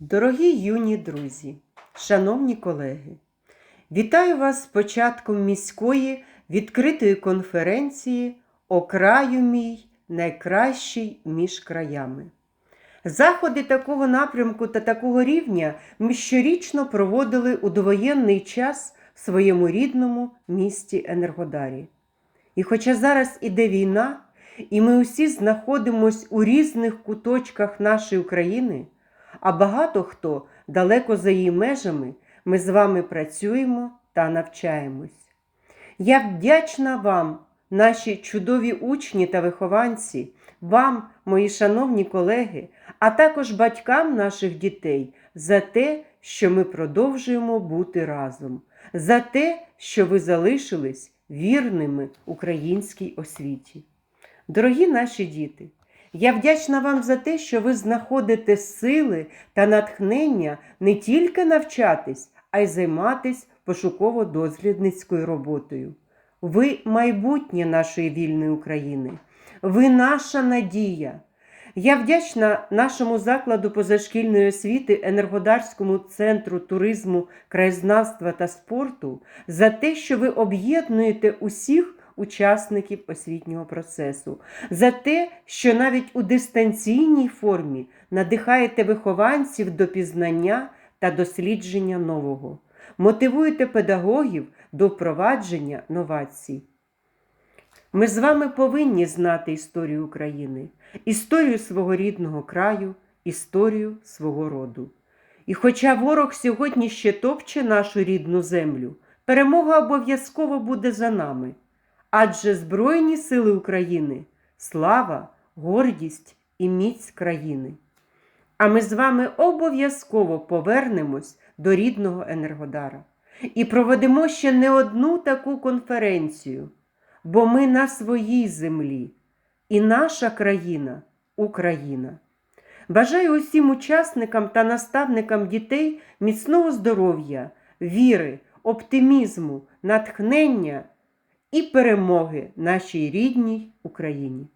Дорогі юні друзі, шановні колеги, вітаю вас з початком міської відкритої конференції «О краю мій найкращий між краями. Заходи такого напрямку та такого рівня ми щорічно проводили у довоєнний час в своєму рідному місті Енергодарі. І хоча зараз іде війна, і ми усі знаходимось у різних куточках нашої України, а багато хто далеко за її межами, ми з вами працюємо та навчаємось. Я вдячна вам, наші чудові учні та вихованці, вам, мої шановні колеги, а також батькам наших дітей за те, що ми продовжуємо бути разом, за те, що ви залишились вірними українській освіті. Дорогі наші діти, я вдячна вам за те, що ви знаходите сили та натхнення не тільки навчатись, а й займатись пошуково-дослідницькою роботою. Ви майбутнє нашої вільної України, ви наша надія. Я вдячна нашому закладу позашкільної освіти Енергодарському центру туризму, краєзнавства та спорту за те, що ви об'єднуєте усіх учасників освітнього процесу, за те, що навіть у дистанційній формі надихаєте вихованців до пізнання та дослідження нового, мотивуєте педагогів до впровадження новацій. Ми з вами повинні знати історію України, історію свого рідного краю, історію свого роду. І хоча ворог сьогодні ще топче нашу рідну землю, перемога обов'язково буде за нами. Адже Збройні сили України слава, гордість і міць країни. А ми з вами обов'язково повернемось до рідного Енергодара і проведемо ще не одну таку конференцію, бо ми на своїй землі, і наша країна Україна. Бажаю усім учасникам та наставникам дітей міцного здоров'я, віри, оптимізму, натхнення і перемоги нашій рідній Україні.